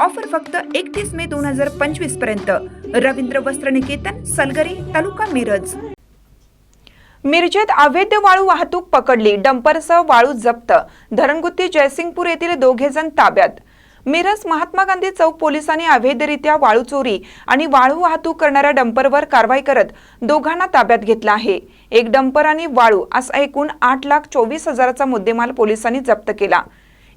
Offer फक्त एकतीस मे दोन हजार पंचवीसपर्यंत. रवींद्र वस्त्र निकेतन सलगरी तालुका मिरज. मिरजेत अवैध वाळू वाहतूक पकडली डंपरसह वाळू जप्त. धरणगुत्ती जयसिंगपूर येथील दोघे जण ताब्यात. मिरज महात्मा गांधी चौक पोलिसांनी अवैधरित्या वाळू चोरी आणि वाळू वाहतूक करणाऱ्या डंपरवर कारवाई करत दोघांना ताब्यात घेतला आहे. एक डंपर आणि वाळू असा एकूण आठ लाख चोवीस हजाराचा मुद्देमाल पोलिसांनी जप्त केला.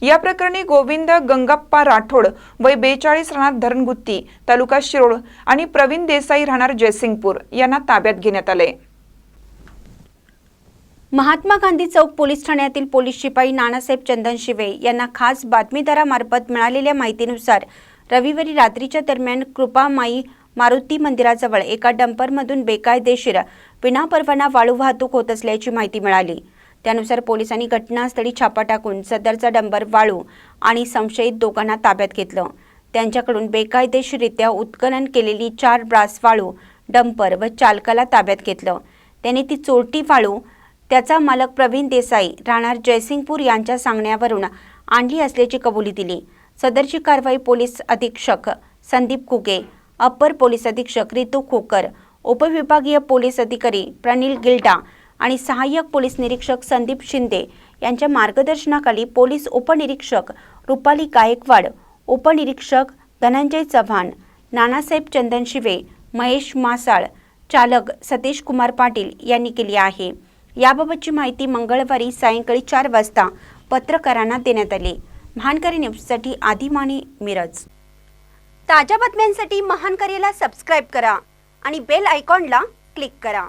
या प्रकरणी गोविंद गंगप्पा राठोड वय बेचाळीस राहणार धरणगुत्ती तालुका शिरोळ आणि प्रवीण देसाई राहणार जयसिंगपूर यांना ताब्यात घेण्यात आले महात्मा गांधी चौक पोलीस ठाण्यातील पोलीस शिपाई नानासाहेब चंदन शिवे यांना खास बातमीदारामार्फत मिळालेल्या माहितीनुसार रविवारी रात्रीच्या दरम्यान कृपामाई मारुती मंदिराजवळ एका डंपरमधून बेकायदेशीर विनापरवाना वाळू वाहतूक होत असल्याची माहिती मिळाली. त्यानुसार पोलिसांनी घटनास्थळी छापा टाकून सदरचा डंबर वाळू आणि संशयित दोघांना ताब्यात घेतलं. त्यांच्याकडून बेकायदेशीरित्या उत्खनन केलेली चार ब्रास वाळू डंपर व चालकाला ताब्यात घेतलं. त्याने ती चोरटी वाळू त्याचा मालक प्रवीण देसाई राहणार जयसिंगपूर यांच्या सांगण्यावरून आणली असल्याची कबुली दिली. सदरची कारवाई पोलीस अधीक्षक संदीप कुके अप्पर पोलीस अधीक्षक रितू खोकर उपविभागीय पोलीस अधिकारी प्रनिल गिल्डा आणि सहाय्यक पोलीस निरीक्षक संदीप शिंदे यांच्या मार्गदर्शनाखाली पोलीस उपनिरीक्षक रुपाली गायकवाड उपनिरीक्षक धनंजय चव्हाण नानासाहेब चंदन शिवे महेश मासाळ चालक सतीश कुमार पाटील यांनी केली आहे. याबाबतची माहिती मंगळवारी सायंकाळी चार वाजता पत्रकारांना देण्यात आली. महानकारी न्यूजसाठी आदिमानी मिरज. ताज्या बातम्यांसाठी महानकरीला सबस्क्राईब करा आणि बेल आयकॉनला क्लिक करा.